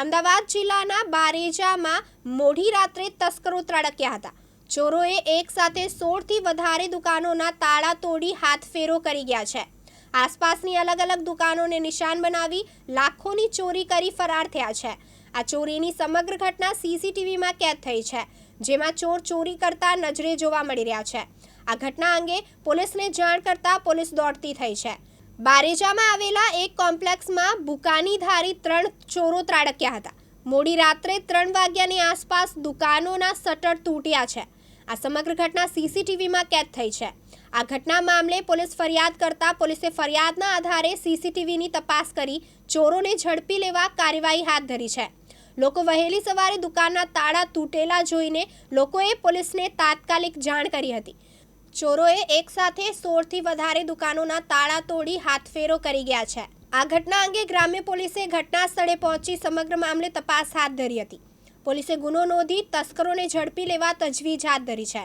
અમદાવાદ જિલ્લાના બારેજામાં મોડી રાત્રે તસ્કરો ત્રડક્યા હતા. ચોરોએ એક સાથે સોળથી વધારે દુકાનોના તાળા તોડી હાથફેરો કરી ગયા છે. આસપાસની અલગ અલગ દુકાનોને નિશાન બનાવી લાખોની ચોરી કરી ફરાર થયા છે. આ ચોરીની સમગ્ર ઘટના સીસીટીવીમાં કેદ થઈ છે, જેમાં ચોર ચોરી કરતા નજરે જોવા મળી રહ્યા છે. આ ઘટના અંગે પોલીસને જાણ કરતા પોલીસ દોડતી થઈ છે. બારેજામાં આવેલા એક કોમ્પ્લેક્સમાં બુકાનીધારી ત્રણ ચોરો ત્રાડક્યા હતા. મોડી રાત્રે ત્રણ વાગ્યાની આસપાસ દુકાનોના શટર તૂટ્યા છે. આ સમગ્ર ઘટના સીસીટીવીમાં કેદ થઈ છે. આ ઘટના મામલે પોલીસ ફરિયાદ કરતા પોલીસે ફરિયાદના આધારે સીસીટીવીની તપાસ કરી ચોરોને ઝડપી લેવા કાર્યવાહી હાથ ધરી છે. લોકો વહેલી સવારે દુકાનના તાળા તૂટેલા જોઈને લોકોએ પોલીસને તાત્કાલિક જાણ કરી હતી. ચોરોએ એકસાથે સોળથી વધારે દુકાનોના તાળા તોડી હાથફેરો કરી ગયા છે. આ ઘટના અંગે ગ્રામ્ય પોલીસે ઘટના સ્થળે પહોંચી સમગ્ર મામલે તપાસ હાથ ધરી હતી. પોલીસે ગુનો નોંધી તસ્કરોને ઝડપી લેવા તજવીજ હાથ ધરી છે.